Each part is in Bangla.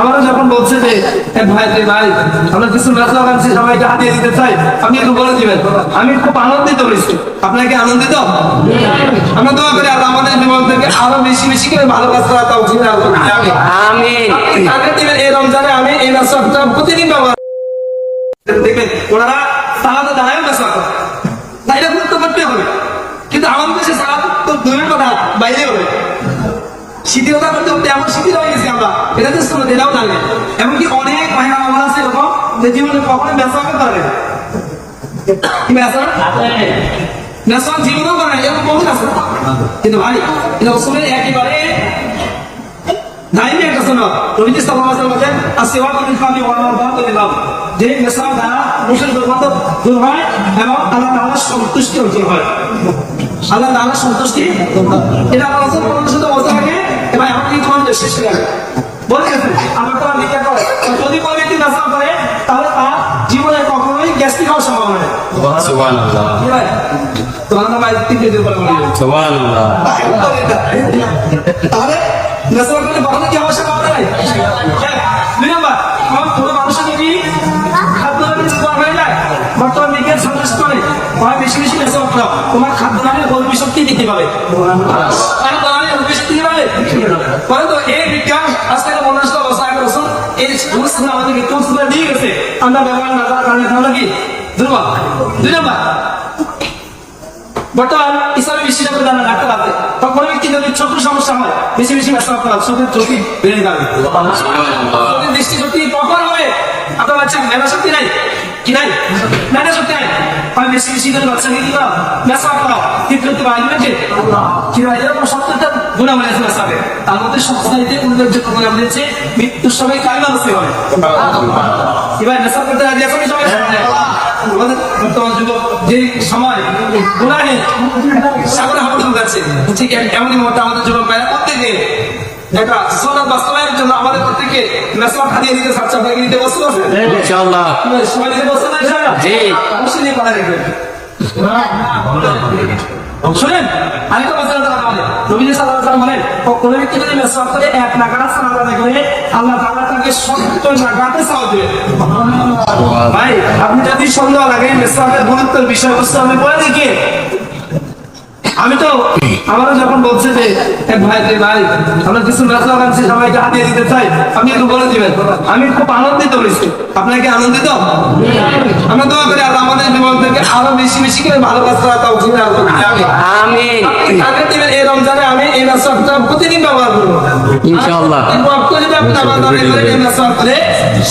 আমারও যখন বলছে যে ভাই রে ভাই আমরা কিছু মেসেজ আনছি সবাইকে হাতিয়ে দিতে চাই আপনি একটু বলে দিবেন। আমি খুব আনন্দিত হয়েছি আপনার কি আনন্দিত? আমরা দোয়া করি আল্লাহ আমাদের জীবন থেকে আরও বেশি বেশি করে ভালো কাজ করা তাও চিন্তা আমি দিবেন এই রমজানে আমি এই মেসেজটা প্রতিদিন ব্যবহার দেখবেন ওনারা সালাতে দাঁড়ায় মেসেজ করে তাই এটা গুরুত্ব করতে হবে। কিন্তু আমাদের দেশে তো দূরের কথা বাইরে হবে। শিথিলতা করতে করতে এমন শিথিল হয়ে গেছি আমরা। এটা তো শুনে এটাও জানে এমনকি অনেক মহিলা আমার আছে, এরকম, যে জীবনে কখনো মেসাকে পারে না। কি মেসা মেসা জীবনেও করে না, এরকম বহুত আছে। কিন্তু ভাই, এটা একেবারে একটা শোনো। ফামি ওয়া মারদাতু লিল্লাহ যে দ্বারা দুর্গন্ধ দূর হয় এবং আল্লাহ সন্তুষ্টি অর্জন হয়। আল্লাহ সন্তুষ্টি এটা সাল্লাল্লাহু সাথে বলতে থাকে ভাই তোমার শেষ করে বলে গেছে আমার তো নিকা করে যদি কোনো ব্যক্তি করে তাহলে তার জীবনে কখনোই গ্যাস্ট্রিক হওয়ার সম্ভাবনা নেই। পরে তাহলে নেশা করলে কি দুই নাম্বার কোনো মানুষের যদি খাদ্য নামে দুর্বল হয়ে যায় বর্তমান বিজ্ঞান সন্দেশ করে বেশি বেশি নেশা করতে তোমার খাদ্য নামে গল্প শক্তি দিতে পাবে খাদ্য নামে গল্প শক্তি দিতে পাবে মনে অবস্থা আগে রসুন এই রুলস আমাদেরকে টুলস দিয়ে গেছে আমরা ব্যবহার না করার কারণে আমরা কি দুর্বল দুই নাম্বার বর্তমান ইসলামী বিশ্ববিদ্যালয় জানা ডাক্তার আছে তখন ব্যক্তি যদি ছোট সমস্যা হয় বেশি বেশি ব্যস্ত হবে চোখের ঝুঁকি বেড়ে যাবে দৃষ্টি শক্তি কখন হবে আপনার বাচ্চা মেধা শক্তি নাই কি নাই মেধা শক্তি নাই হয় বেশি বেশি করে বাচ্চাকে কি দাও মেসা দাও পারবে যে কি আছে মেসাবে তার মধ্যে সবচাইতে উল্লেখযোগ্য মৃত্যুর সময় কালিমা বসতে হবে ভাই মেসা করতে রাজি এখনই সবাই আমাদের বর্তমান যুবক যে সময় গুণাহে সাগরে হাবুডুবু যাচ্ছে ঠিক এমনই মুহূর্তে আমাদের যুবক ভাইরা প্রত্যেকে একটা বাস্তবায়নের জন্য আমাদের হাতিয়ে দিতে সাচ্চা হয়ে দিতে আছে ইনশাআল্লাহ। সবাই দিতে বসতে না ইনশাআল্লাহ? জি। অবশ্যই পারা দেখবেন। শুনেন আমি তো সাল্লাল্লাহু আলাইহি বলেন কোন ব্যক্তি যদি মেসওয়াক করে এক নাগাড়া সালাত আদায় করে আল্লাহ তাআলা তাকে 70 নাগাড়ে সওয়াব দিবে ভাই আপনি যদি সন্দেহ লাগে মেসওয়াকের গুরুত্বের বিষয়বস্তু আমি বলে দেখি আমি তো আমারও যখন বলছে যে এ ভাই রে ভাই আমরা কিছু মেসওয়াক আনছি সবাইকে হাতিয়ে দিতে চাই আপনি একটু বলে দিবেন। আমি খুব আনন্দিত হয়েছি। আপনাকে আনন্দিত? আমরা দোয়া করি আল্লাহ আমাদের জীবন থেকে আরও বেশি বেশি করে ভালো কাজ করা তাও চিন্তা আমি এই রমজানে আমি এই মেসওয়াকটা প্রতিদিন ব্যবহার করব। ইনশাআল্লাহ।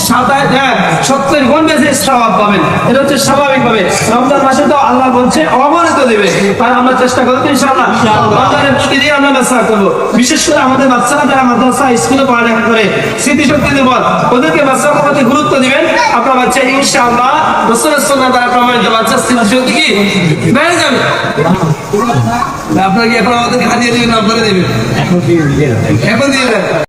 সাতাশ হ্যাঁ। সত্তর গুণ বেশি স্বভাব পাবেন। এটা হচ্ছে স্বাভাবিক ভাবে রমজান মাসে তো আল্লাহ বলছে অবনত দেবে। আর আমরা চেষ্টা করব ইনশাআল্লাহ। রমজানের প্রতিদিন আমরা মেসওয়াক করব। বিশেষ করে আমাদের বাচ্চারা যারা মাদ্রাসা স্কুলে পড়ালেখা করে স্মৃতিশক্তি দুর্বল ওদেরকে বাচ্চার প্রতি গুরুত্ব দিবেন। আপনার বাচ্চা ইনশাআল্লাহ রসুলের সন্না দ্বারা প্রমাণিত বাচ্চা স্মৃতিশক্তি কি? বেড়ে যাবে। আপনাকে এখন আমাদেরকে হারিয়ে দেবেন আপনারা দেবেন? এখন দিয়ে দেবেন।